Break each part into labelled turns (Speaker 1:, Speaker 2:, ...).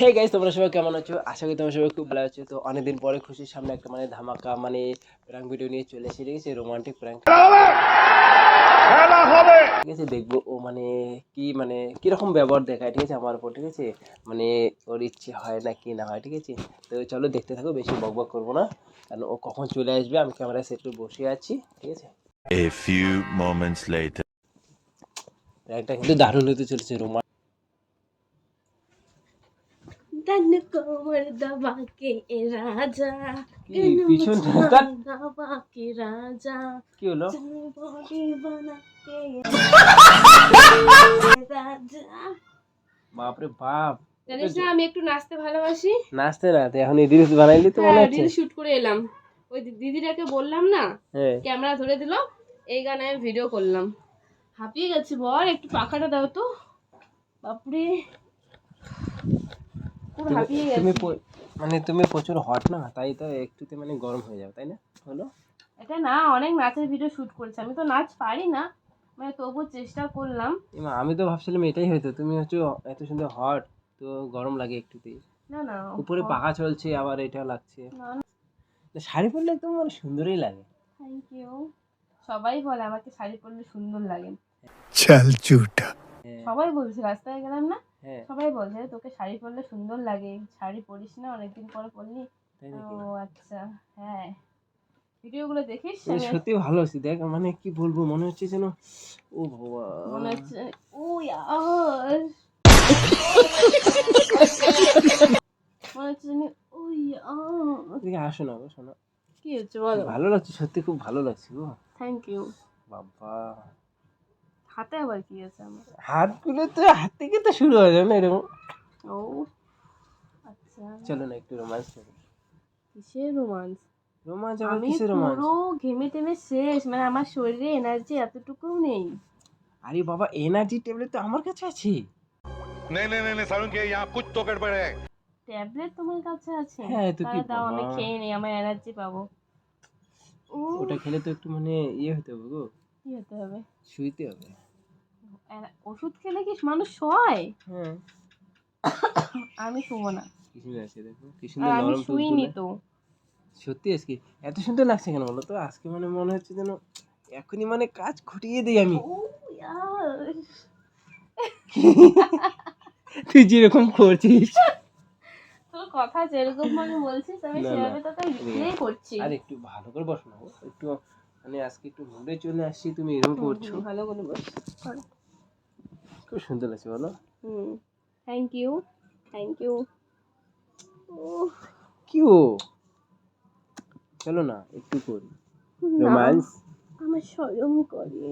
Speaker 1: Hey guys তোমরা সবাই কেমন আছো? আশা করি তোমরা সবাই খুব ভালো আছো। তো অনেকদিন পরে খুশির সামনে একটা মানে ধামাকা মানে প্র্যাঙ্ক ভিডিও নিয়ে চলে এসে গেছে রোমান্টিক প্র্যাঙ্ক ঠিক আছে দেখব ও মানে কি মানে কীরকম ব্যবহার দেখায় ঠিক আছে? আমার উপর ঠিক আছে? মানে ওর ইচ্ছে হয় না কি না হয় ঠিক আছে? তো চলো দেখতে থাকো বেশি বক বক করব না। কারণ ও কখন চলে আসবে আমি ক্যামেরায় সেট বসে আছি ঠিক আছে?
Speaker 2: A few moments later.
Speaker 1: প্র্যাঙ্কটা কিন্তু দারুণ হতে চলেছে রোমান
Speaker 3: তন কোমর রাজা রাজা
Speaker 1: কি হলো বাপরে বাপ
Speaker 3: জানিস না আমি একটু নাচতে ভালোবাসি।
Speaker 1: নাচতে না এখন রিলস বানাইলি তো মনে হচ্ছে
Speaker 3: হ্যাঁ, শুট করে এলাম। ওই দিদিটাকে বললাম না ক্যামেরা ধরে দিল এই গানে আমি ভিডিও করলাম। হাঁপিয়ে গেছি বল একটু পাখাটা দাও তো। বাপরে।
Speaker 1: তুমি মানে তুমি প্রচুর হট না? তাই তো একটুতে মানে গরম হয়ে যাবে তাই না? হলো
Speaker 3: এটা না অনেক নাচের ভিডিও শুট করেছি। আমি তো নাচ পারি না। মানে তবু চেষ্টা করলাম।
Speaker 1: আমি তো ভাবছিলাম এটাই হয়তো। তুমি হচ্ছে এত সুন্দর হট তো গরম লাগে একটুতেই।
Speaker 3: না না
Speaker 1: উপরে পাখা চলছে আবার এটা লাগছে। শাড়ি পরলে একদম মানে সুন্দরই লাগে।
Speaker 3: থ্যাংক ইউ সবাই বলে আমাকে শাড়ি পরলে সুন্দর লাগে।
Speaker 2: চাল
Speaker 1: চুটা।
Speaker 3: সবাই বলছে রাস্তায় গেলাম না?
Speaker 1: হ্যাঁ।
Speaker 3: সবাই বলছে তোকে শাড়ি পরলে সুন্দর লাগে শাড়ি পরিস না অনেকদিন পরে পরলি। ও আচ্ছা হ্যাঁ। ভিডিওগুলো দেখিস?
Speaker 1: সত্যি ভালো আছি দেখ মানে কি বলব মনে হচ্ছে যেন ও বাবা।
Speaker 3: মনে হচ্ছে ও ইয়ার। মনে হচ্ছে জানি ও ইয়ার।
Speaker 1: আসো না গো শোনো
Speaker 3: কি হচ্ছে বলো?
Speaker 1: ভালো লাগছে সত্যি খুব ভালো লাগছে গো।
Speaker 3: থ্যাংক ইউ
Speaker 1: বাবা।
Speaker 3: হাতে আবার কি আছে আমার
Speaker 1: হাতগুলো তো হাত থেকে তো শুরু হয়ে যাবে না এরকম
Speaker 3: ও আচ্ছা
Speaker 1: চলো না একটু রোমান্স করি
Speaker 3: কিসের রোমান্স
Speaker 1: রোমান্স আবার
Speaker 3: আমি
Speaker 1: কিসের রোমান্স
Speaker 3: পুরো ঘেমে টেমে শেষ মানে আমার শরীরে এনার্জি এতটুকুও নেই
Speaker 1: আরে বাবা এনার্জি ট্যাবলেট তো আমার কাছে আছে
Speaker 4: नहीं नहीं नहीं नहीं सारुण के यहाँ कुछ तो गड़बड़ है
Speaker 3: ট্যাবলেট তোমার কাছে আছে
Speaker 1: হ্যাঁ, তো কি
Speaker 3: তাহলে দাও আমি
Speaker 1: বাবা।
Speaker 3: খেয়ে নিই আমার এনার্জি পাবো ও
Speaker 1: ওটা খেলে তো একটু মানে ইয়ে হতে হবে গো
Speaker 3: কি হতে হবে
Speaker 1: শুইতে হবে
Speaker 3: এনা- ওষুধ খেলে কি মানুষ শোয়?
Speaker 1: হ্যাঁ।
Speaker 3: আমি শুবো না। আমি শুইনি তো।
Speaker 1: সত্যি আজকে এত সুন্দর লাগছে কেন বলো তো? আজকে মানে মনে হচ্ছে যেন এখনই মানে কাজ খুঁটিয়ে দিই আমি। তুই যেরকম করছিস।
Speaker 3: তোর কথা যেরকম বলছিস আমি রিপ্লাই করছি।
Speaker 1: আর একটু ভালো করে বসো না একটু মানে আজকে একটু মুডে চলে আসছি তুমি এরকম করছ।
Speaker 3: ভালো করে বস।
Speaker 1: খুব সুন্দর লাগছে বলো।
Speaker 3: হুম থ্যাংক ইউ থ্যাংক ইউ ও
Speaker 1: কি ও? চলো না একটু করি। রোমান্স
Speaker 3: আমার স্বয়ং করে।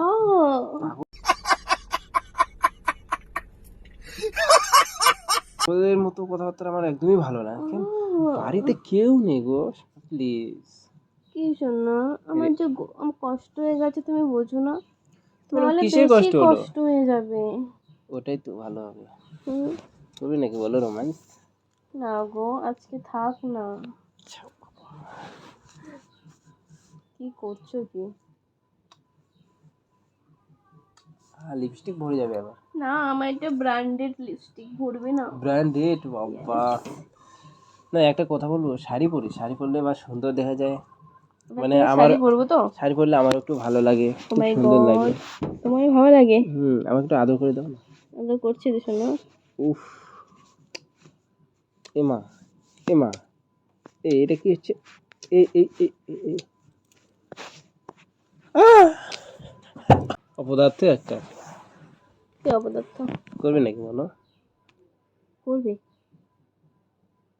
Speaker 3: ও।
Speaker 1: ওদের মতো কথাবার্তা আমার একদমই ভালো না বাড়িতে কেউ নেই গো প্লিজ
Speaker 3: কি জন্য? আমার যে কষ্ট হয়ে গেছে তুমি বোঝো না।
Speaker 1: তোমার কিসের কষ্ট হলো?
Speaker 3: কষ্ট হয়ে যাবে।
Speaker 1: ওটাই তো ভালো হবে। করবি নাকি বলো রোমান্স
Speaker 3: না গো আজকে থাক না। কি করছ কি?
Speaker 1: লিপস্টিক ভরে যাবে আবার।
Speaker 3: না আমার এটা ব্র্যান্ডেড লিপস্টিক ভরবে না।
Speaker 1: ব্র্যান্ডেড বাবা। না একটা কথা বলব শাড়ি পরি শাড়ি পরলে আবার সুন্দর দেখা যায়। মানে আমার
Speaker 3: পরবো তো?
Speaker 1: শাড়ি পরলে আমার একটু ভালো লাগে সুন্দর লাগে।
Speaker 3: তোমার ভালো লাগে?
Speaker 1: হুম আমাকে একটু আদর করে দাও না।
Speaker 3: আমরা করছি তো শোনো।
Speaker 1: উফ। এমা এমা এ এটা কি হচ্ছে? এই এই এই! অপদার্থ একটা।
Speaker 3: কি অপদার্থ?
Speaker 1: করবে নাকি বলো?
Speaker 3: করবে।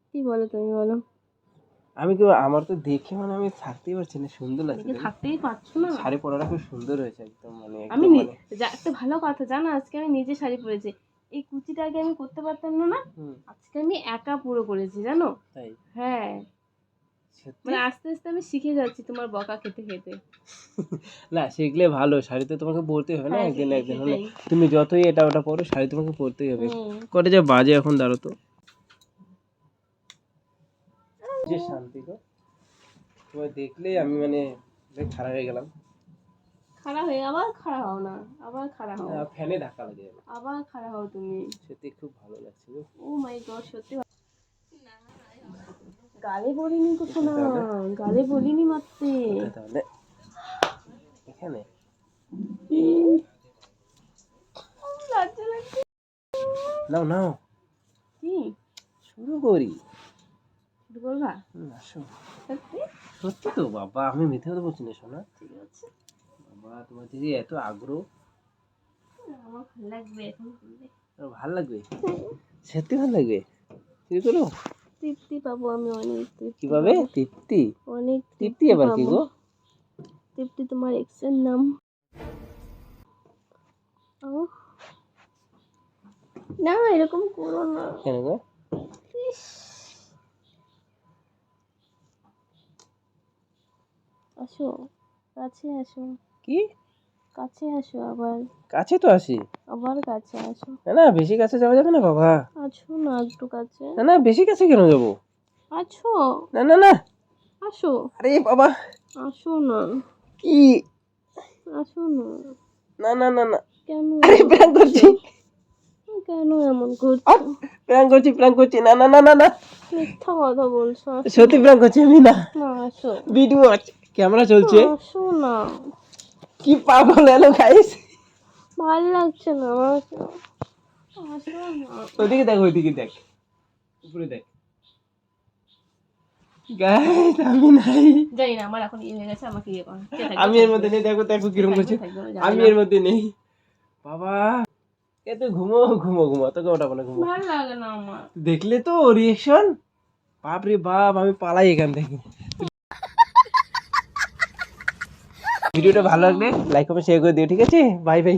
Speaker 3: কি বলো তুমি বলো?
Speaker 1: আমি কি আমার তো দেখে মানে আমি থাকতেই পারছি না সুন্দর লাগছে
Speaker 3: থাকতেই পারছ না।
Speaker 1: শাড়ি পরাটা খুব সুন্দর হয়েছে একদম মানে
Speaker 3: আমি
Speaker 1: মানে
Speaker 3: একটা ভালো কথা জানো আজকে আমি নিজে শাড়ি পরেছি। এই কুচিটা আগে আমি করতে পারতাম না না? আজকে আমি একা পুরো করেছি জানো?
Speaker 1: তাই?
Speaker 3: হ্যাঁ। মানে আস্তে আস্তে আমি শিখে যাচ্ছি তোমার বকা খেতে খেতে।
Speaker 1: না শিখলে ভালো শাড়ি তো তোমাকে পরতেই হবে না
Speaker 3: হ্যাঁ,
Speaker 1: একদিন একদিন হলে। তুমি যতই এটা ওটা পরো শাড়ি তোমাকে পরতেই হবে। কটা যে বাজে এখন দাঁড়ো তো। যে শান্তি গো। তোমায় দেখলেই আমি মানে খারাপ হয়ে গেলাম।
Speaker 3: খারাপ হয়ে আবার খারাপ হও না আবার খারাপ হও।
Speaker 1: ফ্যানে ধাক্কা লাগে
Speaker 3: আবার খারাপ হও তুমি।
Speaker 1: সত্যি খুব ভালো লাগছে গো।
Speaker 3: ও মাই গড সত্যি গালে বলিনি তো শোনা গালে বলিনি মাত্রে।
Speaker 1: তাহলে? এখানে? নাও নাও।
Speaker 3: কি?
Speaker 1: শুরু করি।
Speaker 3: করবা
Speaker 1: হুম,
Speaker 3: সত্যি?
Speaker 1: সত্যি তো বাবা আমি মিথ্যে কথা বলছি না শোনা।
Speaker 3: ঠিক আছে।
Speaker 1: বাবা তোমার দিদি এত আগ্রহ।
Speaker 3: আমার ভালো লাগবে এখন
Speaker 1: ভালো লাগবে? সত্যি ভালো লাগবে? শুরু করো
Speaker 3: তৃপ্তি পাবো আমি অনেক
Speaker 1: কীভাবে? তৃপ্তি?
Speaker 3: অনেক
Speaker 1: তৃপ্তি আবার কি গো?
Speaker 3: তৃপ্তি তোমার এক্সের নাম। ও না এরকম করো না।
Speaker 1: কেন গো?
Speaker 3: আসো কাছে আসো।
Speaker 1: কি?
Speaker 3: কাছে আসো আবার।
Speaker 1: কাছে তো আসি।
Speaker 3: আবার কাছে আসো।
Speaker 1: না না বেশি কাছে যাওয়া যাবে না বাবা।
Speaker 3: আছো না একটু কাছে।
Speaker 1: না না বেশি কাছে কেন যাব?
Speaker 3: আছো?
Speaker 1: না না না।
Speaker 3: আসো।
Speaker 1: আরে বাবা।
Speaker 3: আসো না।
Speaker 1: কি?
Speaker 3: আসো না।
Speaker 1: না না না না।
Speaker 3: কেন?
Speaker 1: আরে প্র্যাঙ্ক করছি।
Speaker 3: কেন এমন করছ?
Speaker 1: প্র্যাঙ্ক করছি প্র্যাঙ্ক করছি। না না না না না।
Speaker 3: মিথ্যা কথা বলছো
Speaker 1: সত্যি প্র্যাঙ্ক করছি আমি না।
Speaker 3: না আসো।
Speaker 1: ভিডিও আছে ক্যামেরা চলছে।
Speaker 3: আসো না
Speaker 1: কি পাগল এলো গাইস
Speaker 3: ভালো লাগছে না আমার আসো না
Speaker 1: ওদিকে দেখ ওইদিকে দেখ। উপরে দেখ। গাইস আমি নাই।
Speaker 3: জানি না আমার এখন ইয়ে হয়ে গেছে আমাকে ইয়ে করো।
Speaker 1: আমি এর মধ্যে নেই দেখো দেখো কীরকম করছে আমি এর মধ্যে নেই। বাবা এ তো ঘুমো ঘুমো ঘুমো তোকে ওঠাবো না ঘুমো।
Speaker 3: ভালো লাগে না আমার।
Speaker 1: দেখলে তো রিয়েকশন বাপ রে বাপ আমি পালাই এখান থেকে। ভিডিওটা ভালো লাগলে লাইক কমেন্ট শেয়ার করে দিও ঠিক আছে? Bye bye